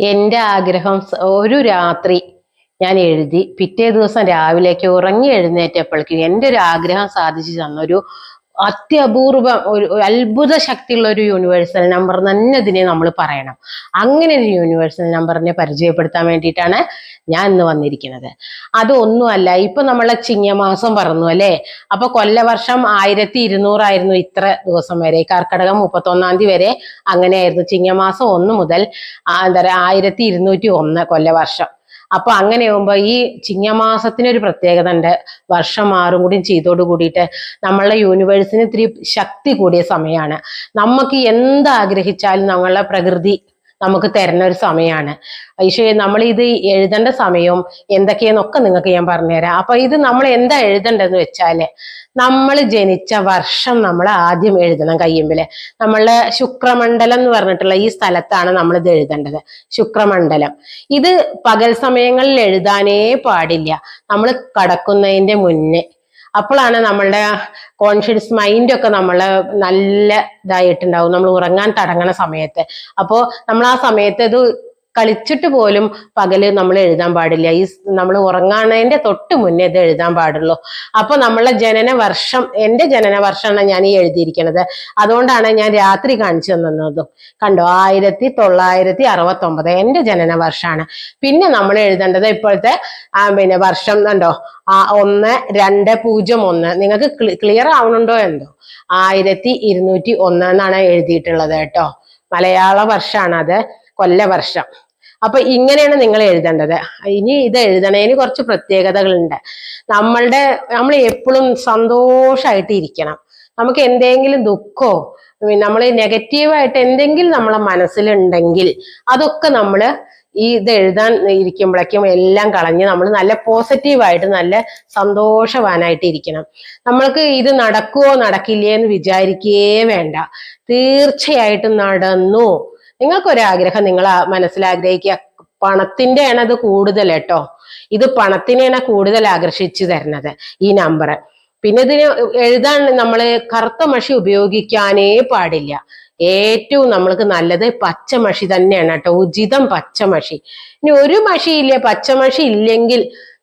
എന്റെ ആഗ്രഹം ഒരു രാത്രി ഞാൻ എഴുതി പിറ്റേ ദിവസം രാവിലേക്ക് ഉറങ്ങി എഴുന്നേറ്റപ്പോഴേക്കും എന്റെ ഒരു ആഗ്രഹം സാധിച്ചു തന്നൊരു അത്യപൂർവം ഒരു അത്ഭുത ശക്തിയുള്ള ഒരു യൂണിവേഴ്സൽ നമ്പർ തന്നെ ഇതിനെ നമ്മൾ പറയണം. അങ്ങനെ ഒരു യൂണിവേഴ്സൽ നമ്പറിനെ പരിചയപ്പെടുത്താൻ വേണ്ടിയിട്ടാണ് ഞാൻ ഇന്ന് വന്നിരിക്കുന്നത്. അതൊന്നുമല്ല ഇപ്പൊ നമ്മളെ ചിങ്ങമാസം പറഞ്ഞു അല്ലേ? അപ്പൊ കൊല്ലവർഷം ആയിരത്തി ഇരുന്നൂറായിരുന്നു ഇത്ര ദിവസം വരെ. കർക്കടകം മുപ്പത്തൊന്നാം തീയതി വരെ അങ്ങനെയായിരുന്നു ചിങ്ങമാസം ഒന്ന് മുതൽ എന്താ പറയാ ആയിരത്തി ഇരുന്നൂറ്റി ഒന്ന് കൊല്ലവർഷം. അപ്പൊ അങ്ങനെയാകുമ്പോ ഈ ചിങ്ങമാസത്തിന് ഒരു പ്രത്യേകത ഉണ്ട് വർഷം മാറും കൂടി ചെയ്തോട് കൂടിയിട്ട് നമ്മളുടെ യൂണിവേഴ്സിന് ഇത്തിരി ശക്തി കൂടിയ സമയമാണ് നമുക്ക് എന്ത് ആഗ്രഹിച്ചാലും നമ്മളെ പ്രകൃതി നമുക്ക് തരുന്ന ഒരു സമയമാണ് പക്ഷേ നമ്മൾ ഇത് എഴുതേണ്ട സമയവും എന്തൊക്കെയെന്നൊക്കെ നിങ്ങൾക്ക് ഞാൻ പറഞ്ഞുതരാം. അപ്പൊ ഇത് നമ്മൾ എന്താ എഴുതേണ്ടതെന്ന് വെച്ചാൽ നമ്മൾ ജനിച്ച വർഷം നമ്മൾ ആദ്യം എഴുതണം കയ്യുമ്പിൽ നമ്മളെ ശുക്രമണ്ഡലം എന്ന് പറഞ്ഞിട്ടുള്ള ഈ സ്ഥലത്താണ് നമ്മൾ ഇത് എഴുതേണ്ടത്. ശുക്രമണ്ഡലം. ഇത് പകൽ സമയങ്ങളിൽ എഴുതാനേ പാടില്ല. നമ്മൾ കടക്കുന്നതിന്റെ മുന്നേ അപ്പോഴാണ് നമ്മളുടെ കോൺഷ്യസ് മൈൻഡൊക്കെ നമ്മൾ നല്ല ഇതായിട്ടുണ്ടാവും. നമ്മൾ ഉറങ്ങാൻ തുടങ്ങണ സമയത്ത്. അപ്പോൾ നമ്മൾ ആ സമയത്ത് ഇത് കളിച്ചിട്ട് പോലും പകൽ നമ്മൾ എഴുതാൻ പാടില്ല. ഈ നമ്മൾ ഉറങ്ങാണതിന്റെ തൊട്ട് മുന്നേ ഇത് എഴുതാൻ പാടുള്ളൂ. അപ്പൊ നമ്മളെ ജനന വർഷം എന്റെ ജനന വർഷമാണ് ഞാൻ ഈ എഴുതിയിരിക്കുന്നത് അതുകൊണ്ടാണ് ഞാൻ രാത്രി കാണിച്ചു തന്നതും. കണ്ടോ? ആയിരത്തി തൊള്ളായിരത്തി അറുപത്തി ഒമ്പത് എന്റെ ജനന വർഷമാണ് പിന്നെ നമ്മൾ എഴുതേണ്ടത് ഇപ്പോഴത്തെ പിന്നെ വർഷം കണ്ടോ? ആ ഒന്ന് രണ്ട് പൂജ്യം ഒന്ന്. നിങ്ങൾക്ക് ക്ലിയർ ആവണുണ്ടോ എന്തോ? ആയിരത്തി ഇരുന്നൂറ്റി ഒന്ന് എന്നാണ് എഴുതിയിട്ടുള്ളത് കേട്ടോ. മലയാള വർഷമാണ് അത് കൊല്ലവർഷം. അപ്പൊ ഇങ്ങനെയാണ് നിങ്ങൾ എഴുതേണ്ടത്. ഇനി ഇത് എഴുതണേന് കുറച്ച് പ്രത്യേകതകളുണ്ട്. നമ്മളുടെ നമ്മൾ എപ്പോഴും സന്തോഷമായിട്ട് ഇരിക്കണം. നമുക്ക് എന്തെങ്കിലും ദുഃഖമോ നമ്മൾ നെഗറ്റീവായിട്ട് എന്തെങ്കിലും നമ്മളെ മനസ്സിലുണ്ടെങ്കിൽ അതൊക്കെ നമ്മൾ ഈ ഇത് എഴുതാൻ ഇരിക്കുമ്പോഴേക്കും എല്ലാം കളഞ്ഞ് നമ്മൾ നല്ല പോസിറ്റീവായിട്ട് നല്ല സന്തോഷവാനായിട്ട് ഇരിക്കണം. നമ്മൾക്ക് ഇത് നടക്കുവോ നടക്കില്ലേ എന്ന് വിചാരിക്കുകയേ വേണ്ട. തീർച്ചയായിട്ടും നടന്നു. നിങ്ങൾക്കൊരാഗ്രഹം നിങ്ങൾ മനസ്സിൽ ആഗ്രഹിക്കുക പണത്തിന്റെ ആണ് അത് കൂടുതൽ കേട്ടോ. ഇത് പണത്തിനെയാണ് കൂടുതൽ ആകർഷിച്ചു തരുന്നത് ഈ നമ്പർ പിന്നെ ഇതിന് എഴുതാൻ നമ്മൾ കറുത്ത മഷി ഉപയോഗിക്കാനേ പാടില്ല. ഏറ്റവും നമ്മൾക്ക് നല്ലത് പച്ചമഷി തന്നെയാണ് കേട്ടോ. ഉചിതം പച്ചമഷി ഇനി ഒരു മഷി ഇല്ല പച്ചമഷി ഇല്ലെങ്കിൽ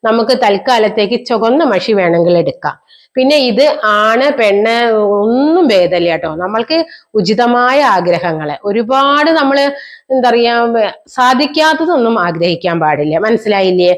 നമുക്ക് തൽക്കാലത്തേക്ക് ചുവന്ന മഷി വേണമെങ്കിൽ എടുക്കാം. പിന്നെ ഇത് ആണ് പെണ്ണ് ഒന്നും ഭേദമില്ല കേട്ടോ. നമ്മൾക്ക് ഉചിതമായ ആഗ്രഹങ്ങളെ. ഒരുപാട് നമ്മൾ എന്താ പറയാ സാധിക്കാത്തതൊന്നും ആഗ്രഹിക്കാൻ പാടില്ല. മനസ്സിലായില്ലേ?